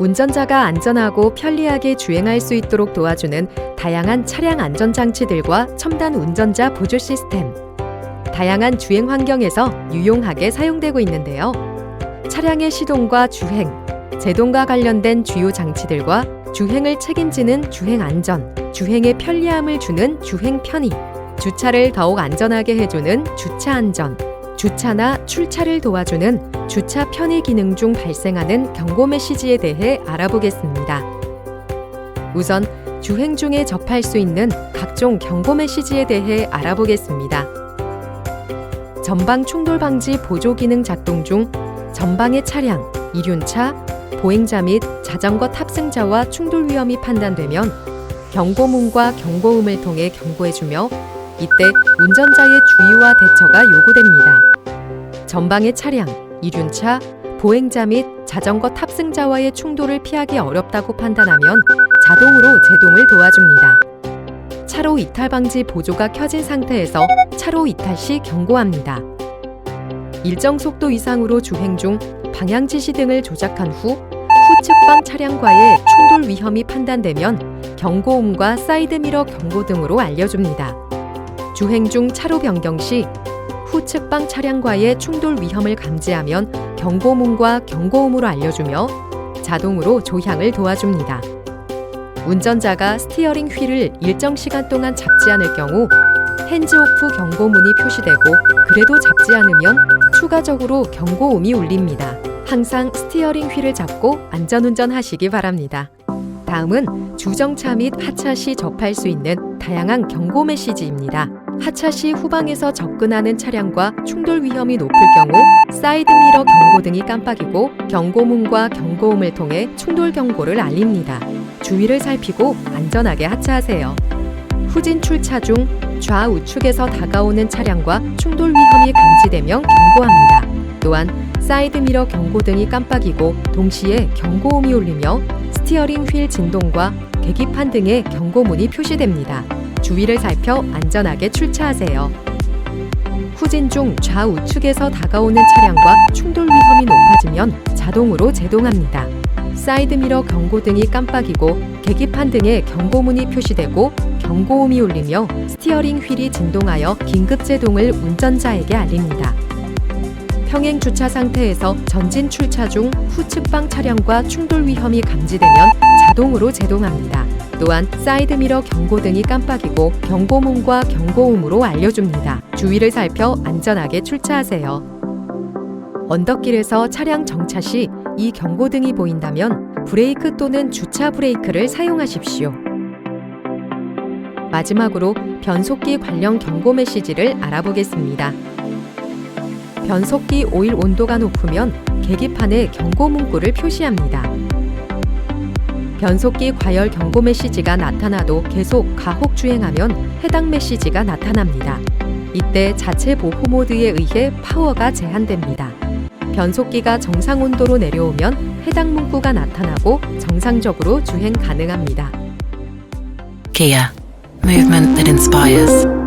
운전자가 안전하고 편리하게 주행할 수 있도록 도와주는 다양한 차량 안전장치들과 첨단 운전자 보조 시스템. 다양한 주행 환경에서 유용하게 사용되고 있는데요. 차량의 시동과 주행, 제동과 관련된 주요 장치들과 주행을 책임지는 주행 안전, 주행의 편리함을 주는 주행 편의, 주차를 더욱 안전하게 해주는 주차 안전, 주차나 출차를 도와주는 주차 편의 기능 중 발생하는 경고 메시지에 대해 알아보겠습니다. 우선 주행 중에 접할 수 있는 각종 경고 메시지에 대해 알아보겠습니다. 전방 충돌 방지 보조 기능 작동 중 전방의 차량, 이륜차, 보행자 및 자전거 탑승자와 충돌 위험이 판단되면 경고문과 경고음을 통해 경고해주며 이때 운전자의 주의와 대처가 요구됩니다. 전방의 차량, 이륜차, 보행자 및 자전거 탑승자와의 충돌을 피하기 어렵다고 판단하면 자동으로 제동을 도와줍니다. 차로 이탈 방지 보조가 켜진 상태에서 차로 이탈 시 경고합니다. 일정 속도 이상으로 주행 중 방향 지시 등을 조작한 후 후측방 차량과의 충돌 위험이 판단되면 경고음과 사이드미러 경고 등으로 알려줍니다. 주행 중 차로 변경 시 후측방 차량과의 충돌 위험을 감지하면 경고문과 경고음으로 알려주며 자동으로 조향을 도와줍니다. 운전자가 스티어링 휠을 일정 시간 동안 잡지 않을 경우 핸즈오프 경고문이 표시되고 그래도 잡지 않으면 추가적으로 경고음이 울립니다. 항상 스티어링 휠을 잡고 안전운전 하시기 바랍니다. 다음은 주정차 및 하차 시 접할 수 있는 다양한 경고 메시지입니다. 하차 시 후방에서 접근하는 차량과 충돌 위험이 높을 경우 사이드미러 경고 등이 깜빡이고 경고문과 경고음을 통해 충돌 경고를 알립니다. 주위를 살피고 안전하게 하차하세요. 후진 출차 중 좌우측에서 다가오는 차량과 충돌 위험이 감지되면 경고합니다. 또한 사이드미러 경고등이 깜빡이고 동시에 경고음이 울리며 스티어링 휠 진동과 계기판 등의 경고문이 표시됩니다. 주위를 살펴 안전하게 출차하세요. 후진 중 좌우측에서 다가오는 차량과 충돌 위험이 높아지면 자동으로 제동합니다. 사이드미러 경고등이 깜빡이고 계기판 등의 경고문이 표시되고 경고음이 울리며 스티어링 휠이 진동하여 긴급 제동을 운전자에게 알립니다. 평행 주차 상태에서 전진 출차 중 후측방 차량과 충돌 위험이 감지되면 자동으로 제동합니다. 또한 사이드미러 경고등이 깜빡이고 경고문과 경고음으로 알려줍니다. 주위를 살펴 안전하게 출차하세요. 언덕길에서 차량 정차 시 이 경고등이 보인다면 브레이크 또는 주차 브레이크를 사용하십시오. 마지막으로 변속기 관련 경고 메시지를 알아보겠습니다. 변속기 오일 온도가 높으면 계기판에 경고 문구를 표시합니다. 변속기 과열 경고 메시지가 나타나도 계속 가속 주행하면 해당 메시지가 나타납니다. 이때 자체 보호 모드에 의해 파워가 제한됩니다. 변속기가 정상 온도로 내려오면 해당 문구가 나타나고 정상적으로 주행 가능합니다. Kia, movement that inspires.